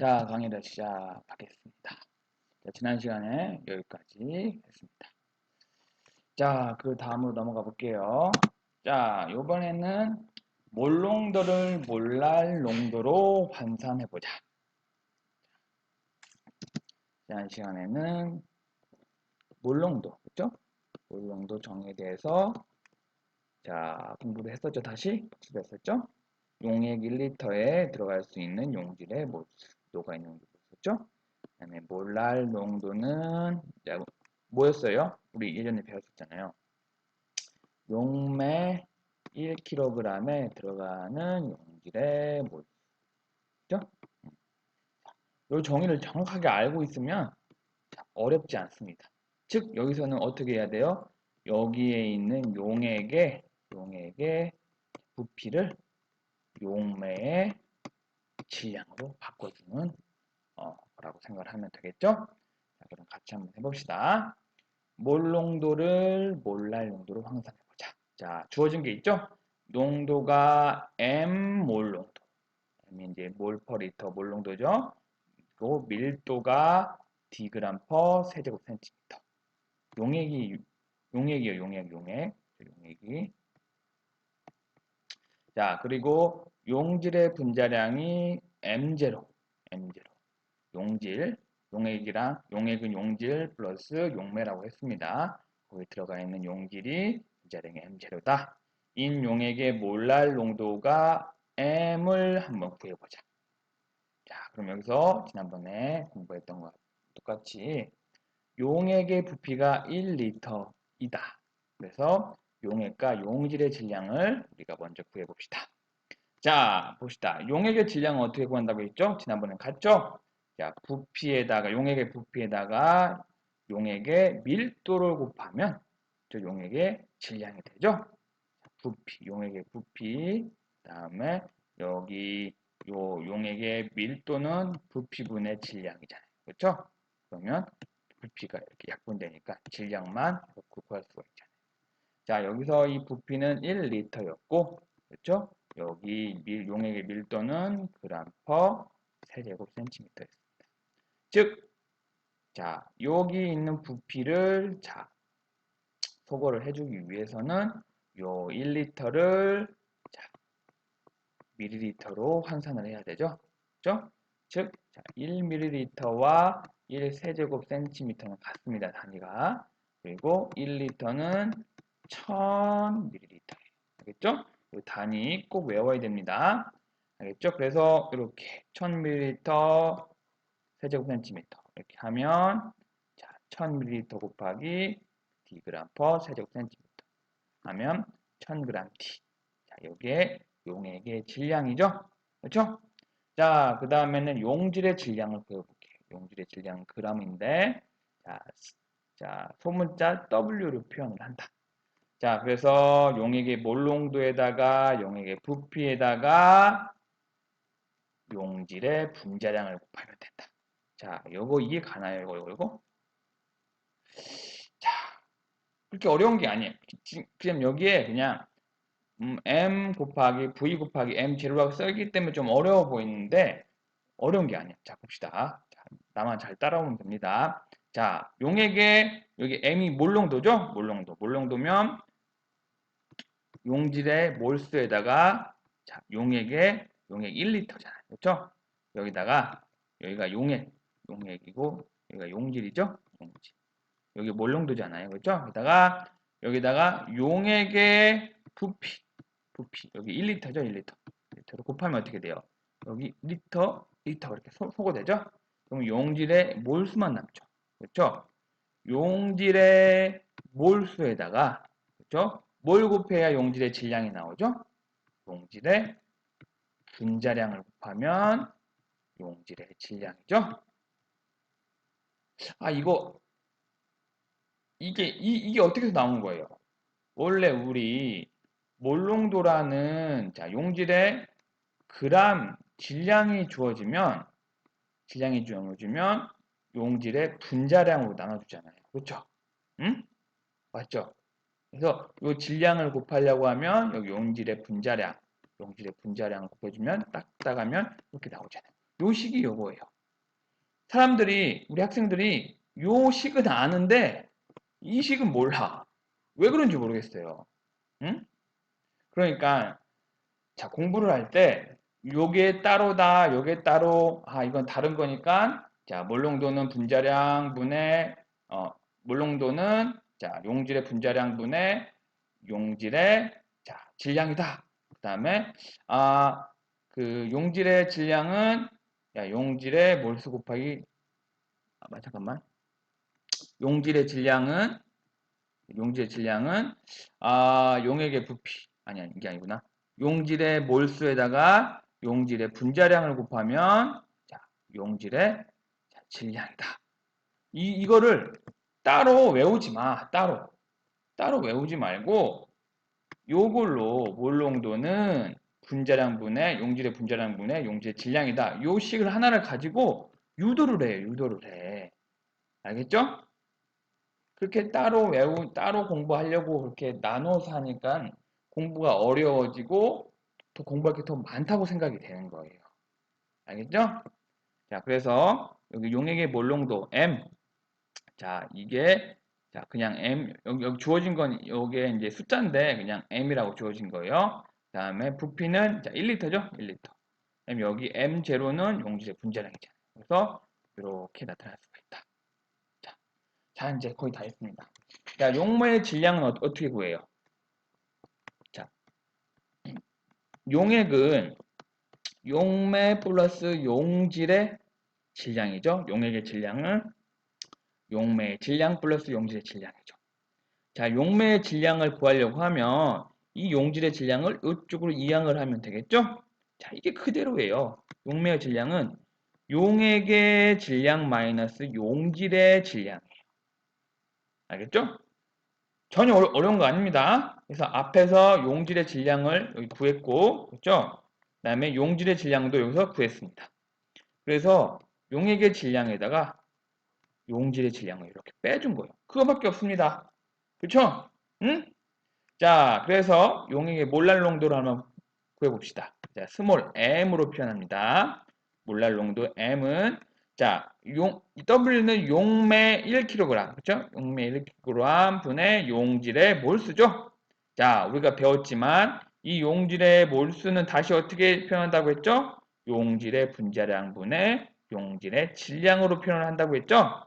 자, 강의를 시작하겠습니다. 자, 지난 시간에 여기까지 했습니다. 자, 그 다음으로 넘어가 볼게요. 자, 이번에는 몰롱도를 몰랄 농도로 환산해 보자. 지난 시간에는 몰롱도, 그죠? 몰롱도 정의에 대해서 자, 공부를 했었죠. 다시 복습했었죠. 용액 1리터에 들어갈 수 있는 용질의 몰수 도가 있는 게 있었죠. 그다음에 몰랄 농도는 뭐였어요? 우리 예전에 배웠었잖아요. 용매 1kg에 들어가는 용질의 몰수죠. 이 정의를 정확하게 알고 있으면 어렵지 않습니다. 즉 여기서는 어떻게 해야 돼요? 여기에 있는 용액의 용액의 부피를 용매의 질량으로 바꿔주는 어, 라고 생각을 하면 되겠죠? 자, 그럼 같이 한번 해봅시다. 몰 농도를 몰랄 농도로 환산해보자. 자, 주어진 게 있죠? 농도가 M 몰 농도. M이 이제 몰퍼 리터 몰 농도죠? 그리고 밀도가 D그램 퍼 세제곱 센티미터. 용액이, 용액이요, 용액, 용액. 용액이. 자, 그리고 용질의 분자량이 M0, M0. 용질, 용액이랑 용액은 용질 플러스 용매라고 했습니다. 거기 들어가 있는 용질이 분자량이 M0다. 인 용액의 몰랄 농도가 M을 한번 구해보자. 자, 그럼 여기서 지난번에 공부했던 것 똑같이 용액의 부피가 1리터이다. 그래서 용액과 용질의 질량을 우리가 먼저 구해봅시다. 자, 봅시다. 용액의 질량은 어떻게 구한다고 했죠? 지난번에 갔죠? 자, 부피에다가, 용액의 부피에다가 용액의 밀도를 곱하면 저 용액의 질량이 되죠? 부피, 용액의 부피, 다음에 여기 요 용액의 밀도는 부피분의 질량이잖아요. 그렇죠? 그러면 부피가 이렇게 약분되니까 질량만 구할 수가 있잖아요. 자, 여기서 이 부피는 1리터였고, 그렇죠? 여기 밀, 용액의 밀도는 그램 퍼 세제곱 센티미터였습니다. 즉, 자, 여기 있는 부피를 자, 소거를 해주기 위해서는 요 1리터를 자, 밀리리터로 환산을 해야 되죠. 그죠? 즉, 자, 1ml와 1세제곱 센티미터는 같습니다. 단위가. 그리고 1리터는 1000ml. 알겠죠? 단위 꼭 외워야 됩니다. 알겠죠? 그래서 이렇게 1000ml 세제곱 센티미터 이렇게 하면 자 1000ml 곱하기 dg 퍼 세제곱 센티미터 하면 1000g d. 자, 이게 용액의 질량이죠? 그렇죠? 자, 그 다음에는 용질의 질량을 배워볼게요. 용질의 질량 g인데 자, 자, 소문자 W로 표현을 한다. 자, 그래서 용액의 몰농도에다가 용액의 부피에다가 용질의 분자량을 곱하면 된다. 자, 요거 이게 가나요? 이거 이거 이거? 자, 그렇게 어려운 게 아니에요. 그냥 여기에 그냥 음, m 곱하기 v 곱하기 m 제로라고 써있기 때문에 좀 어려워 보이는데 어려운 게 아니에요. 자, 봅시다. 자, 나만 잘 따라오면 됩니다. 자, 용액의 여기 m이 몰농도죠? 몰농도. 몰농도면 용질의 몰수에다가 자, 용액의 용액 1리터잖아요. 그렇죠? 여기다가 여기가 용액, 용액이고 여기가 용질이죠? 용질. 여기 몰농도잖아요. 그렇죠? 여기다가 여기다가 용액의 부피, 부피. 여기 1리터죠? 1리터. 1리터로 곱하면 어떻게 돼요? 여기 리터, 리터 이렇게 소, 소거되죠? 그럼 용질의 몰수만 남죠. 그렇죠? 용질의 몰수에다가 그렇죠? 뭘 곱해야 용질의 질량이 나오죠? 용질의 분자량을 곱하면 용질의 질량이죠? 아, 이거, 이게, 이, 이게 어떻게 해서 나온 거예요? 원래 우리 몰롱도라는 자, 용질의 그람 질량이 주어지면, 질량이 주어지면 용질의 분자량으로 나눠주잖아요. 그렇죠? 응? 맞죠? 그래서 이 질량을 곱하려고 하면 여기 용질의 분자량, 용질의 분자량을 곱해주면 딱딱하면 이렇게 나오잖아요. 요 식이 요거예요. 사람들이 우리 학생들이 요 식은 아는데 이 식은 몰라. 왜 그런지 모르겠어요. 응? 그러니까 자 공부를 할 때 요게 따로다, 요게 따로 아 이건 다른 거니까 자 몰롱도는 분자량 분의 어 몰롱도는 자 용질의 분자량 분의 용질의 자 질량이다. 그 다음에 아 그 용질의 질량은 야 용질의 몰수 곱하기? 아 잠깐만. 용질의 질량은 용질의 질량은 아 용액의 부피. 아니 아니 이게 아니구나. 용질의 몰수에다가 용질의 분자량을 곱하면 자 용질의 자, 질량이다. 이 이거를 따로 외우지 마 따로 따로 외우지 말고 요걸로 몰롱도는 분자량 분의 용질의 분자량 분의 용질의 질량이다. 요 식을 하나를 가지고 유도를 해, 유도를 해. 알겠죠? 그렇게 따로 외우, 따로 공부하려고 그렇게 나눠서 하니까 공부가 어려워지고 더 공부할 게 더 많다고 생각이 되는 거예요. 알겠죠? 자, 그래서 여기 용액의 몰롱도 M. 자, 이게 자, 그냥 M 여기, 여기 주어진 건 요게 이제 숫자인데 그냥 M이라고 주어진 거예요. 그 다음에 부피는 자, 1리터죠? 1리터. 그럼 여기 M0는 용질의 분자량이잖아요. 그래서 이렇게 나타날 수가 있다. 자, 자 이제 거의 다 했습니다. 자, 용매의 질량은 어, 떻게 구해요? 자, 용액은 용매 플러스 용질의 질량이죠. 용액의 질량은 용매의 질량 플러스 용질의 질량이죠. 자, 용매의 질량을 구하려고 하면 이 용질의 질량을 이쪽으로 이항을 하면 되겠죠? 자, 이게 그대로예요. 용매의 질량은 용액의 질량 마이너스 용질의 질량이에요. 알겠죠? 전혀 어려운 거 아닙니다. 그래서 앞에서 용질의 질량을 여기 구했고, 그렇죠? 그 다음에 용질의 질량도 여기서 구했습니다. 그래서 용액의 질량에다가 용질의 질량을 이렇게 빼준 거예요. 그거밖에 없습니다. 그렇죠? 응? 자, 그래서 용액의 몰랄 농도를 한번 구해봅시다. 자, 스몰 m으로 표현합니다. 몰랄 농도 m은 자, 용, W는 용매 1kg, 그렇죠? 용매 1kg 분의 용질의 몰수죠? 자, 우리가 배웠지만 이 용질의 몰수는 다시 어떻게 표현한다고 했죠? 용질의 분자량 분의 용질의 질량으로 표현을 한다고 했죠?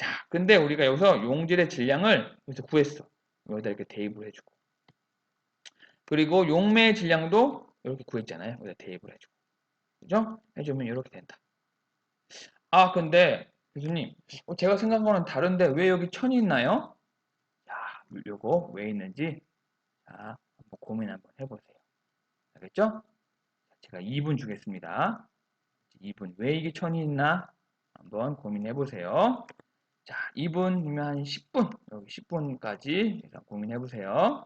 자, 근데 우리가 여기서 용질의 질량을 여기서 구했어. 여기다 이렇게 대입을 해주고. 그리고 용매의 질량도 이렇게 구했잖아요. 여기다 대입을 해주고. 그죠? 해주면 이렇게 된다. 아, 근데 교수님, 어, 제가 생각한 거는 다른데 왜 여기 천이 있나요? 자, 요거 왜 있는지 자, 한번 고민 한번 해보세요. 알겠죠? 제가 2분 주겠습니다. 2분 왜 이게 천이 있나? 한번 고민해 보세요. 자, 2분이면 한 10분, 여기 10분까지 고민해 보세요.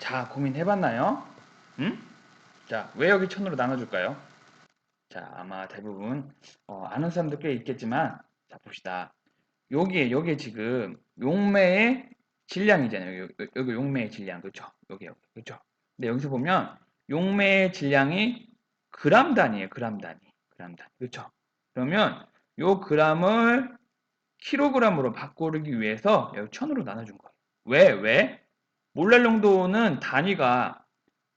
자, 고민해봤나요? 응? 자, 왜 여기 천으로 나눠줄까요? 자, 아마 대부분 어, 아는 사람도 꽤 있겠지만, 자 봅시다. 여기에 여기에 지금 용매의 질량이잖아요. 여기, 여기 용매의 질량, 그렇죠? 여기 여기, 그렇죠? 근데 여기서 보면 용매의 질량이 그람 단위예요. 그람 단위, 그람 단위, 그렇죠? 그러면 요 그람을 킬로그램으로 바꾸기 위해서 여기 천으로 나눠준 거예요. 왜? 왜? 몰랄 농도는 단위가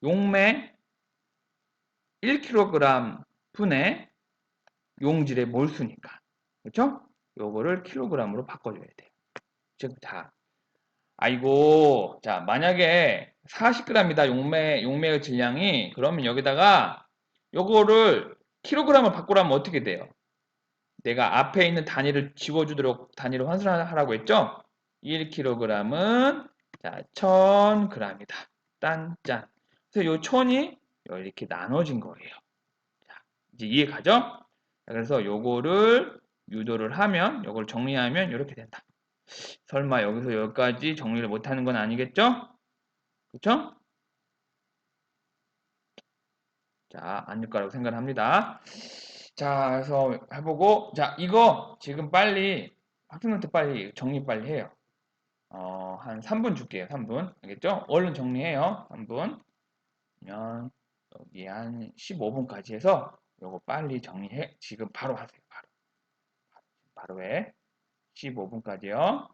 용매 1kg 분의 용질의 몰수니까. 그렇죠? 요거를 킬로그램으로 바꿔줘야 돼요. 즉, 다. 아이고, 자, 만약에 40g이다, 용매, 용매의 질량이, 그러면 여기다가 요거를 킬로그램을 바꾸라면 어떻게 돼요? 내가 앞에 있는 단위를 지워주도록 단위를 환산하라고 했죠? 1kg은 자, 1000g이다. 딴, 짠. 그래서 요 1000이 이렇게 나눠진 거예요. 자, 이제 이해 가죠? 그래서 요거를 유도를 하면, 요걸 정리하면 이렇게 된다. 설마 여기서 여기까지 정리를 못하는 건 아니겠죠? 그쵸? 자, 아닐 거라고 생각을 합니다. 자, 그래서 해보고, 자, 이거 지금 빨리, 학생한테 빨리 정리 빨리 해요. 어, 한 3분 줄게요. 3분. 알겠죠? 얼른 정리해요. 3분. 그러면 여기 한 15분까지 해서 요거 빨리 정리해. 지금 바로 하세요. 바로. 바로 해. 15분까지요.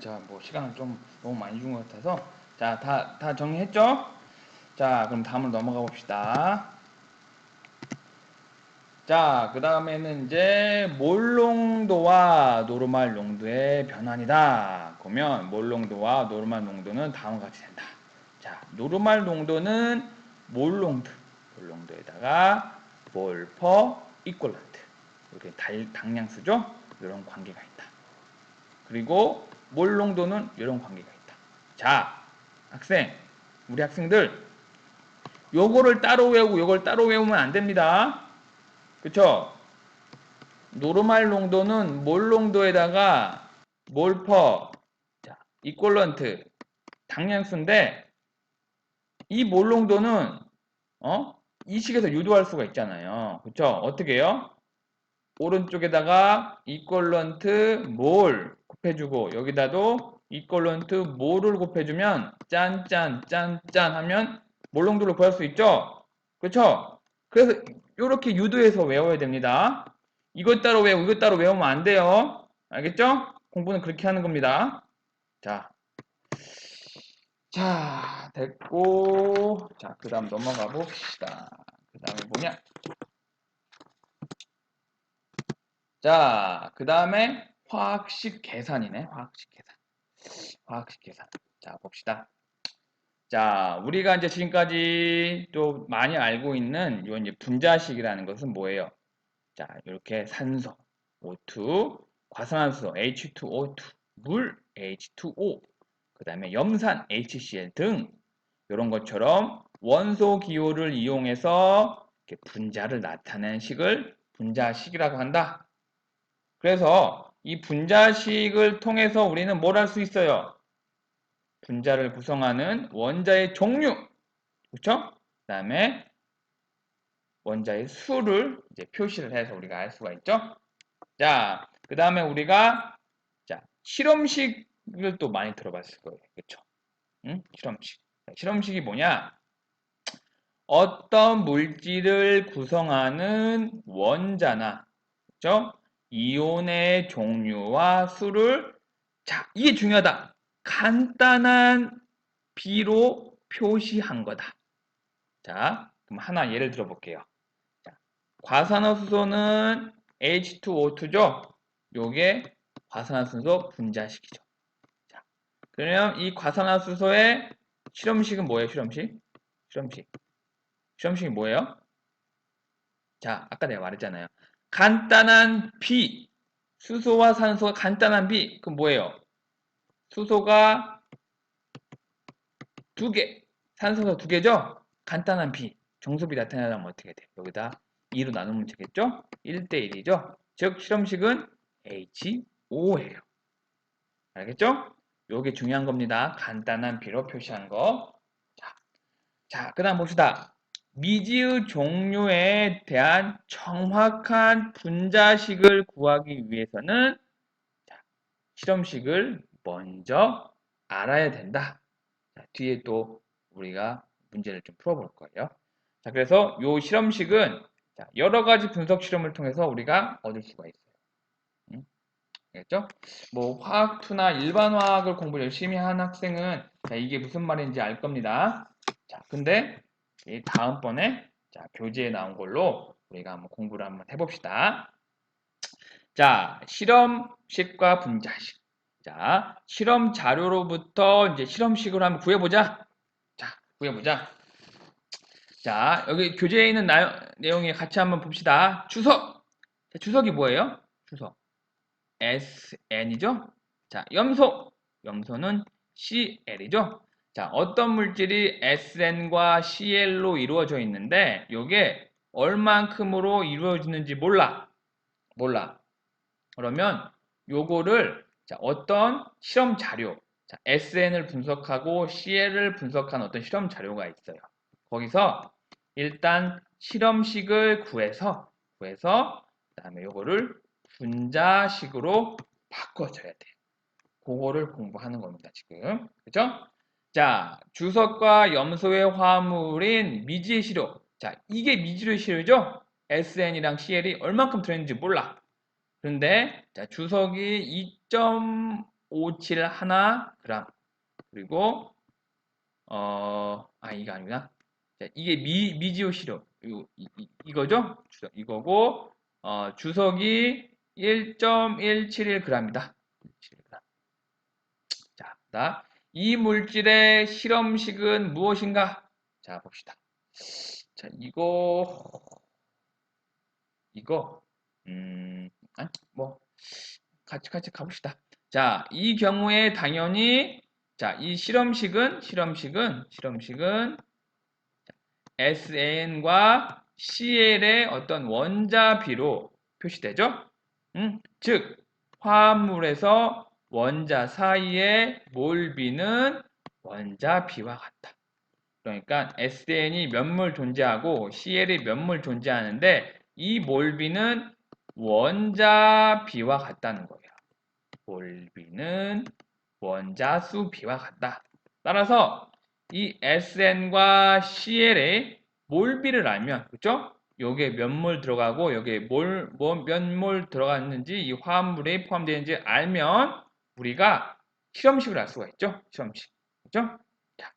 자, 뭐 시간을 좀 너무 많이 준 것 같아서 자, 다, 다 정리했죠? 자, 그럼 다음으로 넘어가 봅시다. 자, 그 다음에는 이제 몰농도와 노르말 농도의 변환이다. 그러면 몰농도와 노르말 농도는 다음과 같이 된다. 자, 노르말 농도는 몰농도, 몰농도에다가 몰 퍼 이퀄런트 이렇게 달, 당량수죠? 이런 관계가 있다. 그리고 몰농도는 이런 관계가 있다. 자, 학생, 우리 학생들 요거를 따로 외우고 요걸 따로 외우면 안 됩니다. 그쵸? 노르말 농도는 몰 농도에다가 몰퍼 자, 이퀄런트 당량수인데 이 몰 농도는 어? 이 식에서 유도할 수가 있잖아요. 그쵸? 어떻게 해요? 오른쪽에다가 이퀄런트 몰 곱해주고 여기다도 이퀄런트 몰을 곱해주면 짠짠 짠짠 하면 몰롱도를 구할 수 있죠? 그쵸? 그래서 이렇게 유도해서 외워야 됩니다. 이것 따로 외우고 이것 따로 외우면 안 돼요. 알겠죠? 공부는 그렇게 하는 겁니다. 자, 자 됐고 자 그 다음 넘어가 봅시다. 그 다음에 뭐냐? 자, 그 다음에 화학식 계산이네. 화학식 계산. 화학식 계산. 자, 봅시다. 자, 우리가 이제 지금까지 또 많이 알고 있는 요 이제 분자식이라는 것은 뭐예요? 자, 이렇게 산소 O2, 과산화수소 H2O2, 물 H2O, 그 다음에 염산 HCl 등 이런 것처럼 원소 기호를 이용해서 분자를 나타내는 식을 분자식이라고 한다. 그래서 이 분자식을 통해서 우리는 뭘 할 수 있어요? 분자를 구성하는 원자의 종류, 그렇죠? 그 다음에 원자의 수를 이제 표시를 해서 우리가 알 수가 있죠. 자, 그 다음에 우리가 자 실험식을 또 많이 들어봤을 거예요, 그렇죠? 응? 실험식. 실험식이 뭐냐? 어떤 물질을 구성하는 원자나, 그렇죠? 이온의 종류와 수를 자, 이게 중요하다. 간단한 비로 표시한 거다. 자, 그럼 하나 예를 들어 볼게요. 자, 과산화수소는 H2O2죠? 요게 과산화수소 분자식이죠. 자, 그러면 이 과산화수소의 실험식은 뭐예요? 실험식? 실험식. 실험식이 뭐예요? 자, 아까 내가 말했잖아요. 간단한 비, 수소와 산소가 간단한 비, 그럼 뭐예요? 수소가 두 개, 산소가 두 개죠? 간단한 비, 정수비 나타내려면 어떻게 돼? 여기다 2로 나누면 되겠죠? 1대1이죠? 즉, 실험식은 H5예요. 알겠죠? 요게 중요한 겁니다. 간단한 비로 표시한 거. 자, 자, 그 다음 봅시다. 미지의 종류에 대한 정확한 분자식을 구하기 위해서는 자, 실험식을 먼저 알아야 된다. 자, 뒤에 또 우리가 문제를 좀 풀어볼 거예요. 자, 그래서 이 실험식은 자, 여러 가지 분석 실험을 통해서 우리가 얻을 수가 있어요. 응? 알겠죠? 뭐 화학2나 일반 화학을 공부 열심히 한 학생은 자, 이게 무슨 말인지 알 겁니다. 자, 근데 이 다음번에 자, 교재에 나온 걸로 우리가 한번 공부를 한번 해봅시다. 자, 실험식과 분자식. 자, 실험 자료로부터 이제 실험식으로 한번 구해보자. 자, 구해보자. 자, 여기 교재에 있는 나, 내용에 같이 한번 봅시다. 주석. 자, 주석이 뭐예요? 주석. SN이죠? 자, 염소. 염소는 CL이죠? 자, 어떤 물질이 SN과 CL로 이루어져 있는데, 이게 얼만큼으로 이루어지는지 몰라. 몰라. 그러면 요거를 자, 어떤 실험 자료, 자, SN을 분석하고 CL을 분석한 어떤 실험 자료가 있어요. 거기서 일단 실험식을 구해서 구해서 그다음에 요거를 분자식으로 바꿔줘야 돼. 그거를 공부하는 겁니다, 지금. 그죠? 자, 주석과 염소의 화물인 미지의 시료. 자, 이게 미지의 시료죠? SN이랑 CL이 얼만큼 들어있는지 몰라. 그런데 자, 주석이 2.571g 그리고 어, 아 이거 아니구나. 자, 이게 미, 미지오 시료 이거, 이, 거죠 주석 이거고 어, 주석이 1.171g이다. 171g. 자, 그다음 이 물질의 실험식은 무엇인가? 자, 봅시다. 자, 이거, 이거, 음, 아니, 뭐, 같이, 같이 가봅시다. 자, 이 경우에 당연히, 자, 이 실험식은, 실험식은, 실험식은, SN과 CL의 어떤 원자비로 표시되죠? 음, 즉, 화합물에서 원자 사이의 몰비는 원자 비와 같다. 그러니까 SN이 몇 몰 존재하고 CL이 몇 몰 존재하는데 이 몰비는 원자 비와 같다는 거예요. 몰비는 원자수 비와 같다. 따라서 이 SN과 CL의 몰비를 알면 그죠? 여기에 몇 몰 들어가고 여기에 몰, 뭐, 몇몰 들어갔는지 이 화합물에 포함되는지 알면 우리가 실험식을 알 수가 있죠. 실험식. 그죠? 자,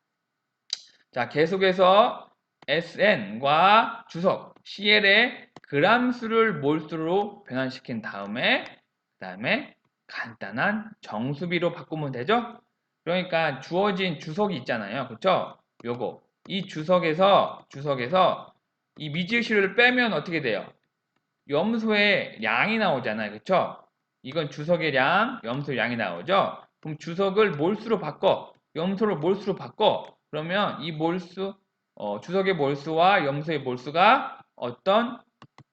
자 계속해서 SN과 주석 CL의 그람수를 몰수로 변환시킨 다음에 그 다음에 간단한 정수비로 바꾸면 되죠? 그러니까 주어진 주석이 있잖아요. 그쵸? 요거. 이 주석에서, 주석에서 이 미지의식을 빼면 어떻게 돼요? 염소의 양이 나오잖아요. 그쵸? 이건 주석의 양, 염소의 양이 나오죠? 그럼 주석을 몰수로 바꿔. 염소를 몰수로 바꿔. 그러면 이 몰수, 어, 주석의 몰수와 염소의 몰수가 어떤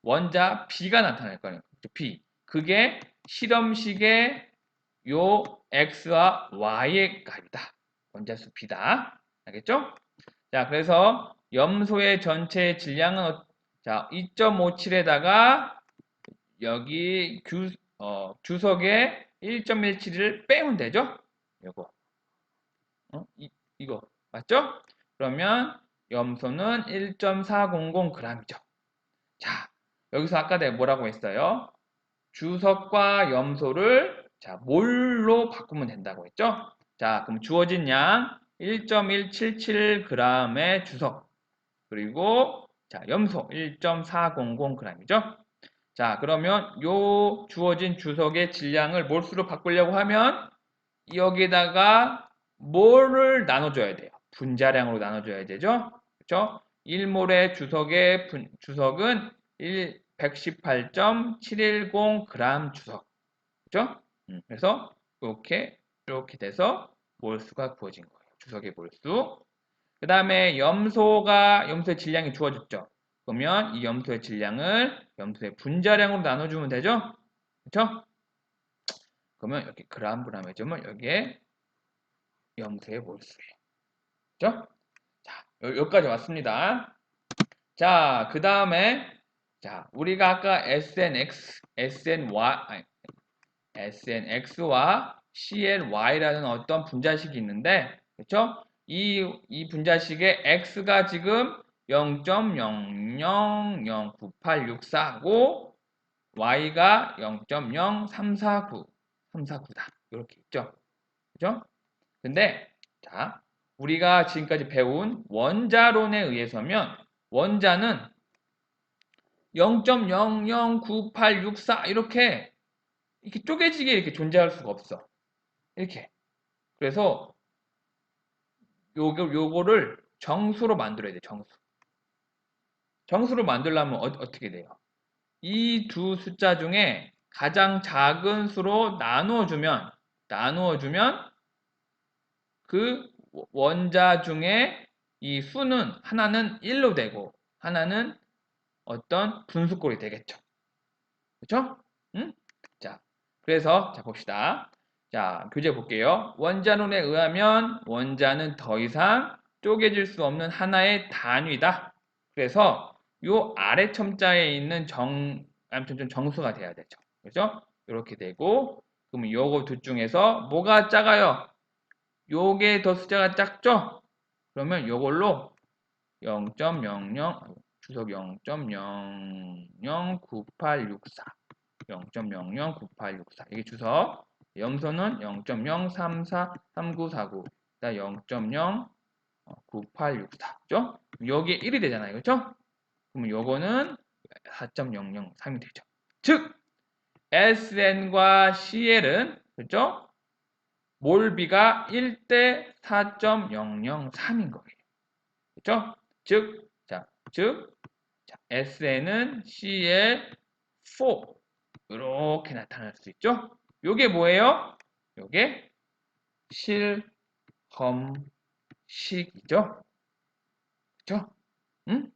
원자 B가 나타날 거예요. B. 그게 실험식의 요 x와 y의 값이다. 원자수 b다. 알겠죠? 자, 그래서 염소의 전체 질량은 어, 자 2.57에다가 여기 규, 어, 주석의 1.17을 빼면 되죠? 요거. 어? 이, 이거 맞죠? 그러면 염소는 1.400g이죠. 자, 여기서 아까 내가 뭐라고 했어요? 주석과 염소를 자, 몰로 바꾸면 된다고 했죠? 자, 그럼 주어진 양 1.177g의 주석 그리고 자, 염소 1.400g이죠? 자, 그러면 요 주어진 주석의 질량을 몰수로 바꾸려고 하면 여기에다가 몰을 나눠줘야 돼요. 분자량으로 나눠줘야 되죠? 그렇죠? 1몰의 주석의 분, 주석은 1, 118.710g 주석. 그죠? 음, 그래서 이렇게 이렇게 돼서 몰수가 구워진 거예요. 주석의 몰수. 그 다음에 염소가 염소의 질량이 주어졌죠. 그러면 이 염소의 질량을 염소의 분자량으로 나눠주면 되죠. 그렇죠? 그러면 이렇게 그람 그람 해주면 여기에 염소의 몰수예요. 그렇죠? 자, 여기까지 왔습니다. 자, 그 다음에 자, 우리가 아까 SNX, SNY, 아니, SNX와 CLY라는 어떤 분자식이 있는데, 그렇죠? 이, 이 분자식의 X가 지금 0.00098646고 Y가 0.0349, 349다. 이렇게 있죠. 그죠? 근데, 자, 우리가 지금까지 배운 원자론에 의해서면 원자는 0.009864 이렇게 이렇게 쪼개지게 이렇게 존재할 수가 없어. 이렇게. 그래서 요거, 요거를 정수로 만들어야 돼, 정수. 정수로 만들려면 어, 떻게 돼요? 이 두 숫자 중에 가장 작은 수로 나누어 주면, 나누어 주면 그 원자 중에 이 수는 하나는 1로 되고 하나는 어떤 분수꼴이 되겠죠. 그렇죠? 응? 자, 그래서 자 봅시다. 자, 교재 볼게요. 원자론에 의하면 원자는 더 이상 쪼개질 수 없는 하나의 단위다. 그래서 요 아래 첨자에 있는 정 아무튼 좀 정수가 돼야 되죠. 그죠? 이렇게 되고 그러면 요거 둘 중에서 뭐가 작아요? 요게 더 숫자가 작죠? 그러면 요걸로 0.00 주석 0.009864 0.009864 이게 주석 염소는 0.0343949 0.09864죠? 여기에 1이 되잖아요 그렇죠? 그러면 요거는 4.003이 되죠 즉 SN과 CL은 그렇죠? 몰비가 1대 4.003인 거예요 그렇죠? 즉, 자, 즉 SN은 CL4 이렇게 나타날 수 있죠. 요게 뭐예요? 요게 실험식이죠. 그쵸? 응?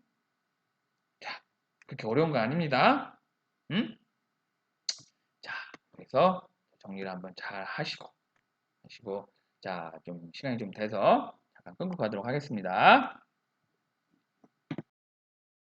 자, 그렇게 어려운 거 아닙니다. 응? 자, 그래서 정리를 한번 잘 하시고 하시고 자, 좀 시간이 좀 돼서 잠깐 끊고 가도록 하겠습니다.